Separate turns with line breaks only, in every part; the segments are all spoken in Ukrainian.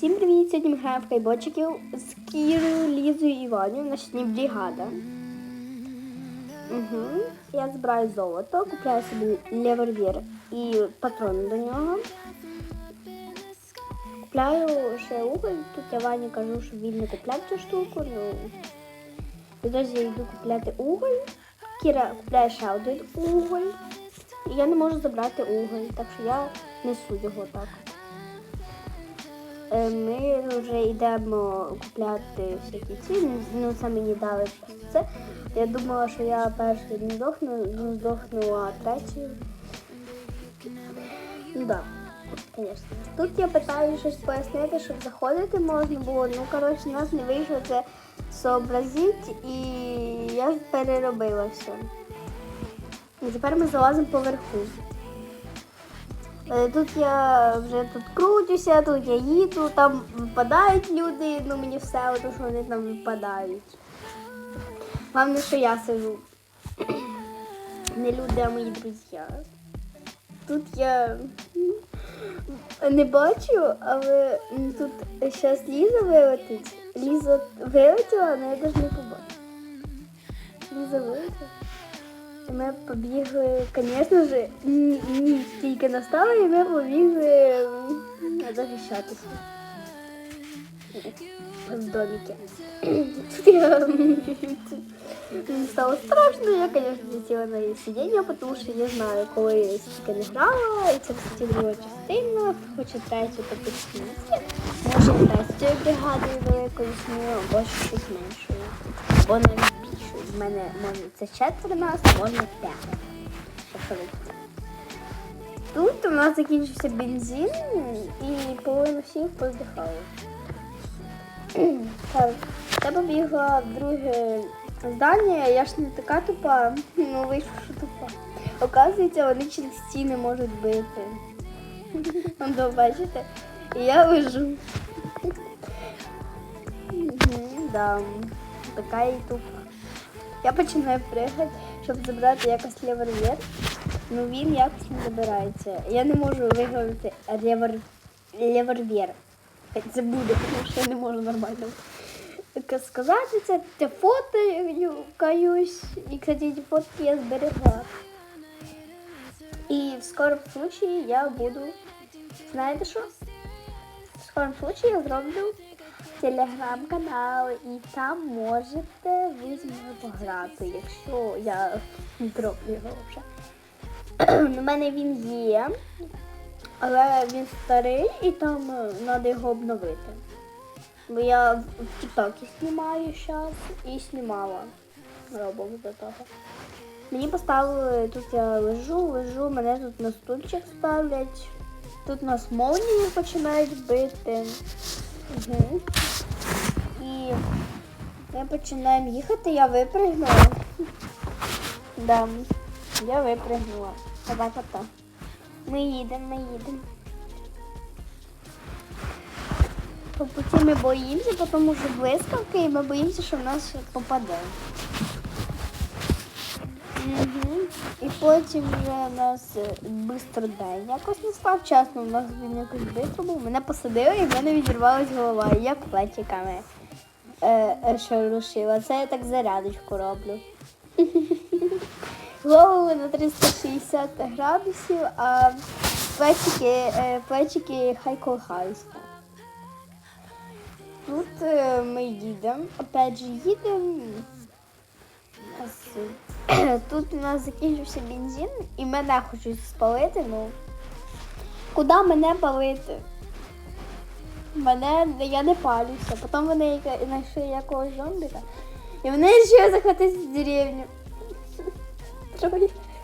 Всім привіт! Сьогодні ми граємо в кайбочиків з Кірою, Лізою і Іваною. Наша сьогодні бригада. Угу. Я збираю золото, купляю собі левервір і патрони до нього. Купляю ще уголь. Тут я Вані кажу, що він не купляє цю штуку. Ну, Відтоді я йду купляти уголь. Кіра купляє ще один уголь. І я не можу забрати уголь, так що я несу його так. Е, Ми вже йдемо купляти всякі ці. Ну, це мені дали просто це. Я думала, що я перший не здохну, ну здохну, а третій. Ну да, звісно. Тут я питаю щось пояснити, щоб заходити можна було. Ну, коротше, нас не вийшло це зобразити і я переробила все. І тепер ми залазимо поверху. Е, Тут я вже тут крутюся, тут я їду, там випадають люди, ну мені все одно, що вони там випадають. Головне, що я сижу. Не люди, а мої друзі. Тут я не бачу, але тут зараз Ліза вилетить. Ліза вилетіла, але я навіть не побачила. Ліза вилетіла. Ми побігли, звісно ж, ні- ніч тільки настала, і ми побігли захищатися. В доміки. Мені стало страшно, я, звісно, сіла на її сидіння, тому що я знаю, коли я стільки не грала, і це, кстати, друга частина, хто хоче третю, то підсніться. Може, третьою бригадою великою або щось меншою. Або навіть. В мене може це четверо нас, а може п'ятеро. Тут у нас закінчився бензин і половина всіх поздихали. Так, я побігла друге здання, я ж не така тупа, ну вийшло, що тупа. Оказується, вони через стіни можуть бити. То бачите? Я лежу. Да, така і тупа. Я починаю пригати, щоб забрати якось левервер. Ну він якось не забирається. Я не можу ревер... левервер. Це буде, тому що я не можу нормально сказати. Це те фото каюсь. І, кстати, ці фотки я зберегла. І в скорому случаї я буду. Знаєте що? В скорому случаї я зроблю телеграм-канал, і там можете ви зі мною пограти, якщо я зроблю його вже. У мене він є, але він старий і там треба його обновити. Бо я в Тіктокі знімаю зараз і знімала робок до того. Мені поставили, тут я лежу, лежу, мене тут на стульчик ставлять. Тут нас молнії починають бити. Угу. І ми починаємо їхати, я випригнула. Да, я випригнула. Давай ото. Ми їдемо, ми їдемо. По пути ми боїмося, тому що блискавки, і ми боїмося, що в нас попаде. І потім вже нас швидко день якось не став чесно, у нас він якось швидко був. Мене посадили і в мене відірвалась голова, і я плечиками е, е, що рушила. Це я так зарядочку роблю. Голову на 360 градусів, а плечики, е, плечики хай колихаються. Тут е, ми їдемо, опять же їдемо. Тут у нас закінчився бензин і мене хочуть спалити, ну. Куди мене палити? Мене я не палюся. Потім вони знайшли якогось зомбіка. І вони ще захватити в деревню.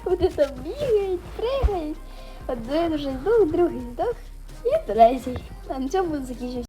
Вони там бігають, пригають. Один вже здох, другий здох і третій. На цьому закінчився.